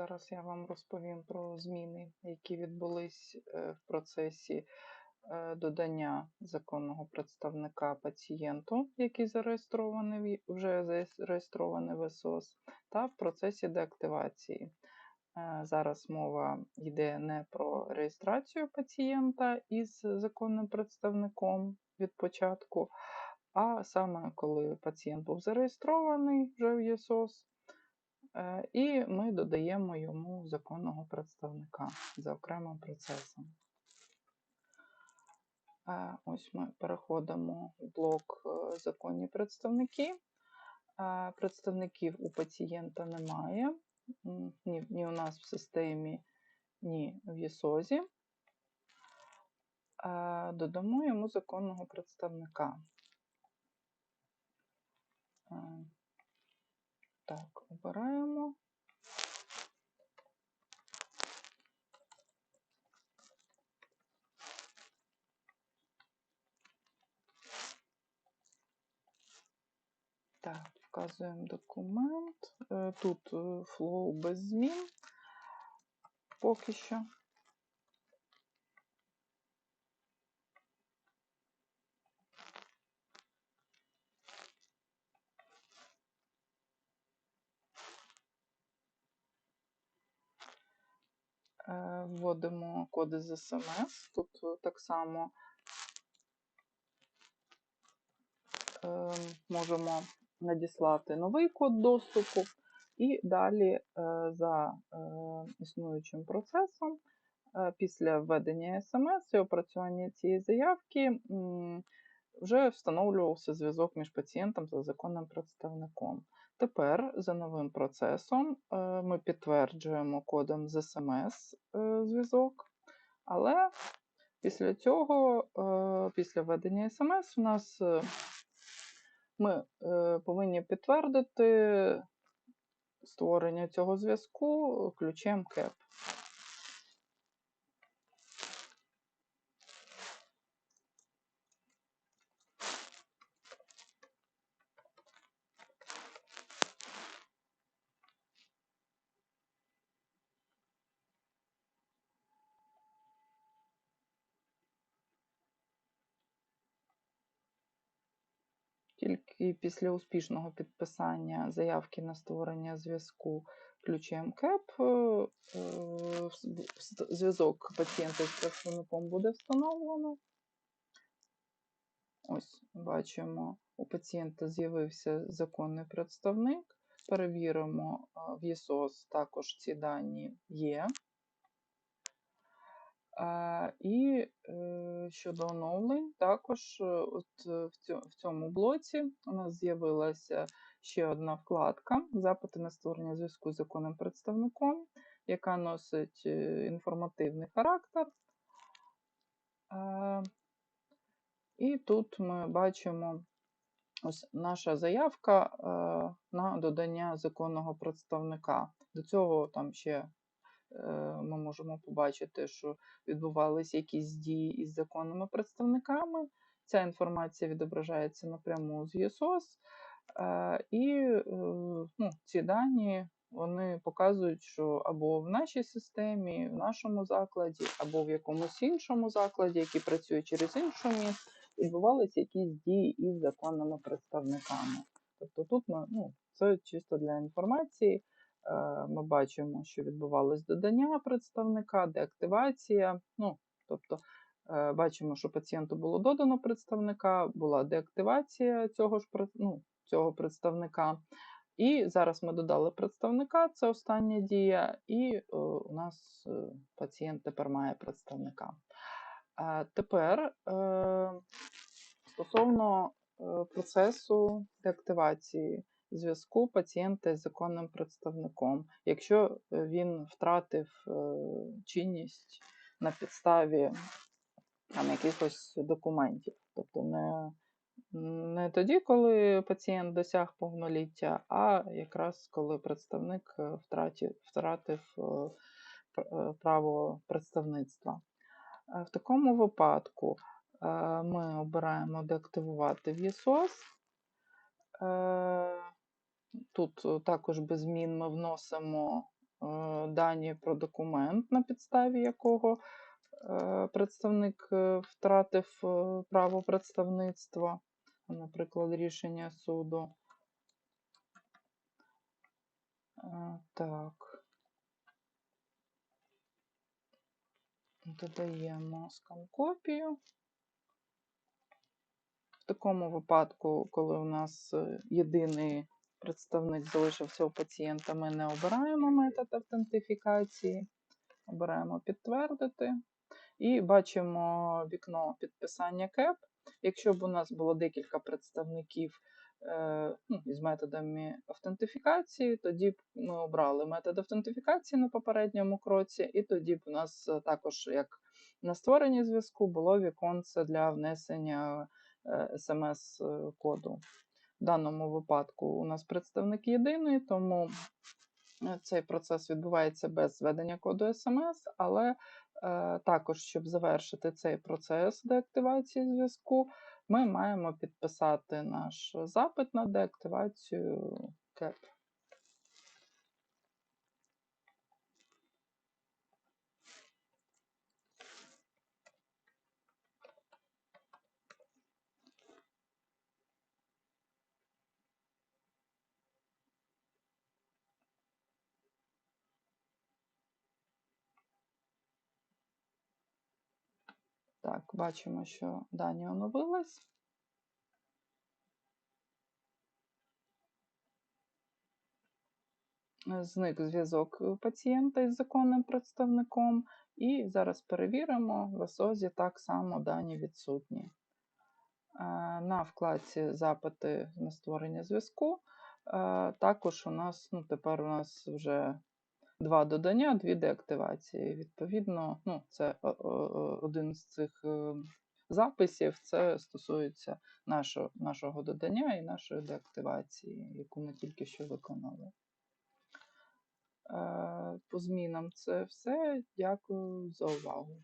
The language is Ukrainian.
Зараз я вам розповім про зміни, які відбулись е, в процесі е, додання законного представника пацієнту, який зареєстрований вже зареєстрований в СОС, та в процесі деактивації. Е, Зараз мова йде не про реєстрацію пацієнта із законним представником від початку, а саме коли пацієнт був зареєстрований вже в ЄСОС, І ми додаємо йому законного представника за окремим процесом. Е, Ось ми переходимо в блок е, Законні представники. Е, Представників у пацієнта немає ні, ні у нас в системі, ні в ЄСОЗі. Е, Додамо йому законного представника. Так, обираємо. Так, вказуємо документ. Е, Тут е, флоу без змін поки що. Вводимо коди з СМС. Тут е, так само е, можемо надіслати новий код доступу, і далі е, за існуючим процесом, після введення СМС і опрацювання цієї заявки, вже встановлювався зв'язок між пацієнтом та законним представником. Тепер за новим процесом е, ми підтверджуємо кодом з СМС е, зв'язок, але після цього, е, після введення СМС, у нас ми повинні підтвердити створення цього зв'язку ключем CAP. Тільки після успішного підписання заявки на створення зв'язку ключем КЕП е, е, зв'язок пацієнта з представником буде встановлено. Ось бачимо, у пацієнта з'явився законний представник. Перевіримо в ЄСОС також ці дані є. І щодо оновлень, також е, от е, в цьому блоці у нас з'явилася ще одна вкладка Запити на створення зв'язку з законним представником, яка носить інформативний характер. І тут ми бачимо ось наша заявка на додання законного представника. До цього там ще ми можемо побачити, що відбувалися якісь дії із законними представниками. Ця інформація відображається напряму з ЄСОС, е, і е, ну, ці дані вони показують, що або в нашій системі, в нашому закладі, або в якомусь іншому закладі, який працює через іншу місто, відбувалися якісь дії із законними представниками. Тобто тут ну, це чисто для інформації. Е, Ми бачимо, що відбувалось додання представника, деактивація. Ну, тобто е, бачимо, що пацієнту було додано представника, була деактивація цього ж ну, цього представника. І зараз ми додали представника, це остання дія, і е, у нас пацієнт тепер має представника. Тепер стосовно процесу деактивації зв'язку пацієнта з законним представником, якщо е, він втратив е, чинність на підставі там, якихось документів, тобто не, не тоді, коли пацієнт досяг повноліття, а якраз коли представник е, втратив, втратив пр- право представництва. В такому випадку ми обираємо деактивувати в ЄСОС. Е, Тут е, також без змін ми вносимо е, дані про документ, на підставі якого е, представник е, втратив е, право представництва, наприклад, рішення суду. Е, Так. Додаємо скан-копію. В такому випадку, коли у нас єдиний представник залишився у пацієнта, ми не обираємо метод автентифікації, обираємо підтвердити. І бачимо вікно підписання КЕП. Якщо б у нас було декілька представників е, ну, із методами автентифікації, тоді б ми обрали метод автентифікації на попередньому кроці, і тоді б у нас е, також, як на створенні зв'язку, було віконце для внесення смс-коду. В даному випадку у нас представник єдиний, тому е, цей процес відбувається без зведення коду смс, але е, також, щоб завершити цей процес деактивації зв'язку, ми маємо підписати наш запит на деактивацію КЕП. Так, бачимо, що дані оновились. Зник зв'язок е, пацієнта із законним представником, і зараз перевіримо, в ОСОЗі так само дані відсутні. Е, На вкладці Запити на створення зв'язку. е, Також у нас, ну, тепер у нас вже два додання, дві деактивації. Відповідно, ну, це один з цих е, записів, це стосується нашого, нашого додання і нашої деактивації, яку ми тільки що виконали. Е, По змінам це все. Дякую за увагу.